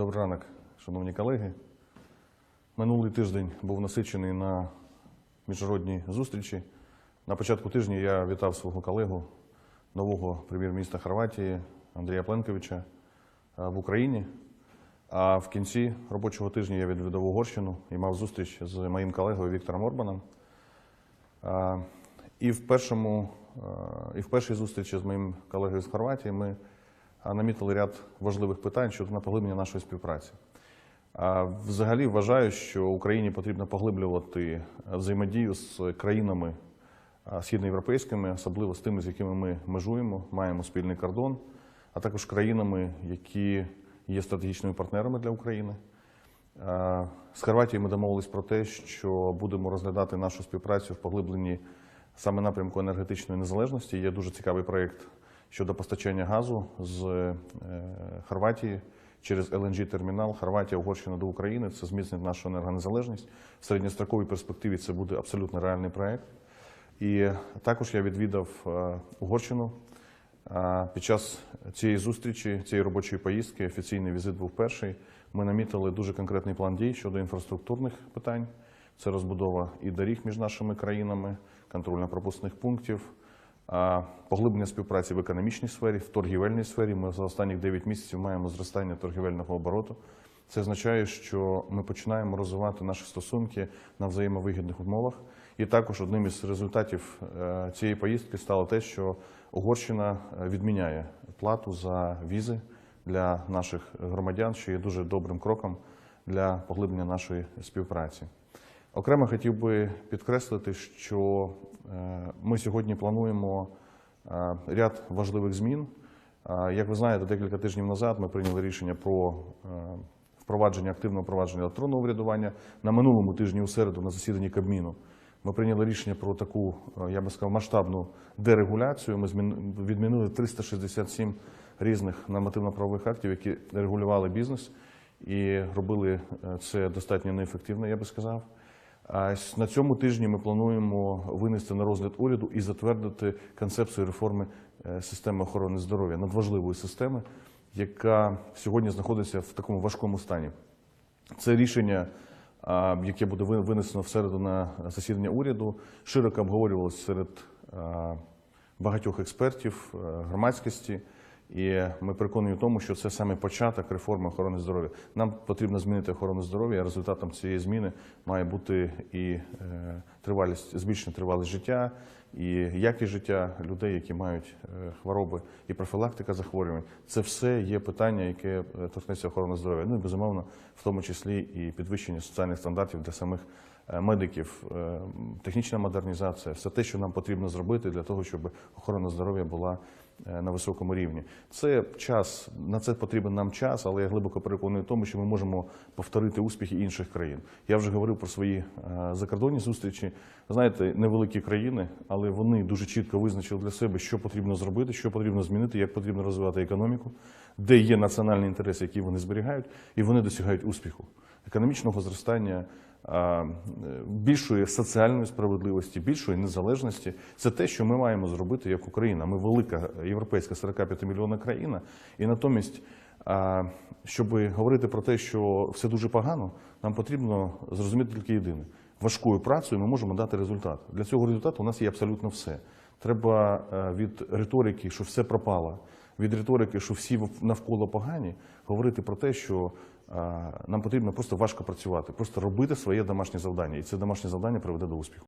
Добрий ранок, шановні колеги. Минулий тиждень був насичений на міжнародні зустрічі. На початку тижня я вітав свого колегу, нового прем'єр-міністра Хорватії Андрія Пленковича е, в Україні. А в кінці робочого тижня я відвідав Угорщину і мав зустріч з моїм колегою Віктором Орбаном. І в, першому, е, і в першій зустрічі з моїм колегою з Хорватії ми намітили ряд важливих питань щодо на поглиблення нашої співпраці. Взагалі вважаю, що Україні потрібно поглиблювати взаємодію з країнами східноєвропейськими, особливо з тими, з якими ми межуємо, маємо спільний кордон, а також країнами, які є стратегічними партнерами для України. Е, З Хорватією ми домовились про те, що будемо розглядати нашу співпрацю в поглибленні саме напрямку енергетичної незалежності. Є дуже цікавий проєкт щодо постачання газу з е, Хорватії через LNG-термінал Хорватія, Угорщина до України. Це зміцнить нашу енергонезалежність. В середньостроковій перспективі це буде абсолютно реальний проєкт. І також я відвідав е, Угорщину. Під час цієї зустрічі, цієї робочої поїздки, офіційний візит був перший. Ми намітили дуже конкретний план дій щодо інфраструктурних питань. Це розбудова і доріг між нашими країнами, контрольно-пропускних пунктів, поглиблення співпраці в економічній сфері, в торгівельній сфері. Ми за останні 9 місяців маємо зростання торгівельного обороту. Це означає, що ми починаємо розвивати наші стосунки на взаємовигідних умовах. І також одним із результатів е, цієї поїздки стало те, що Угорщина е, відміняє плату за візи для наших громадян, що є дуже добрим кроком для поглиблення нашої співпраці. Окремо хотів би підкреслити, що е, ми сьогодні плануємо е, ряд важливих змін. Е, Як ви знаєте, декілька тижнів назад ми прийняли рішення про впровадження активного впровадження електронного врядування. На минулому тижні у середу на засіданні Кабміну ми прийняли рішення про таку, я би сказав, масштабну дерегуляцію. Ми відмінили 367 різних нормативно-правових актів, які регулювали бізнес, і робили це достатньо неефективно, я би сказав. На цьому тижні ми плануємо винести на розгляд уряду і затвердити концепцію реформи е, системи охорони здоров'я, надважливої системи, яка сьогодні знаходиться в такому важкому стані. Це рішення, яке буде винесено в середу на засідання уряду, широко обговорювалося серед багатьох експертів, е, громадськості. І ми переконані в тому, що це саме початок реформи охорони здоров'я. Нам потрібно змінити охорону здоров'я. а Результатом цієї зміни має бути і е, тривалість, збільшена тривалість життя, і якість життя людей, які мають е, хвороби, і профілактика захворювань. Це все є питання, яке е, торкнеться охорони здоров'я. Ну і безумовно, в тому числі і підвищення соціальних стандартів для самих медиків, е, технічна модернізація, все те, що нам потрібно зробити для того, щоб охорона здоров'я була е, на високому рівні. Це час, на це потрібен нам час, але я глибоко переконаний в тому, що ми можемо повторити успіхи інших країн. Я вже говорив про свої е, закордонні зустрічі. Знаєте, невеликі країни, але вони дуже чітко визначили для себе, що потрібно зробити, що потрібно змінити, як потрібно розвивати економіку, де є національні інтереси, які вони зберігають, і вони досягають успіху, економічного зростання. Більшої соціальної справедливості, більшої незалежності це те, що ми маємо зробити як Україна. Ми велика європейська 45 мільйонна країна, і натомість, щоб говорити про те, що все дуже погано, нам потрібно зрозуміти тільки єдине: важкою працею ми можемо дати результат. Для цього результату у нас є абсолютно все. Треба е, від риторики, що все пропало, від риторики, що всі навколо погані, говорити про те, що е, нам потрібно просто важко працювати, просто робити своє домашнє завдання, і це домашнє завдання приведе до успіху.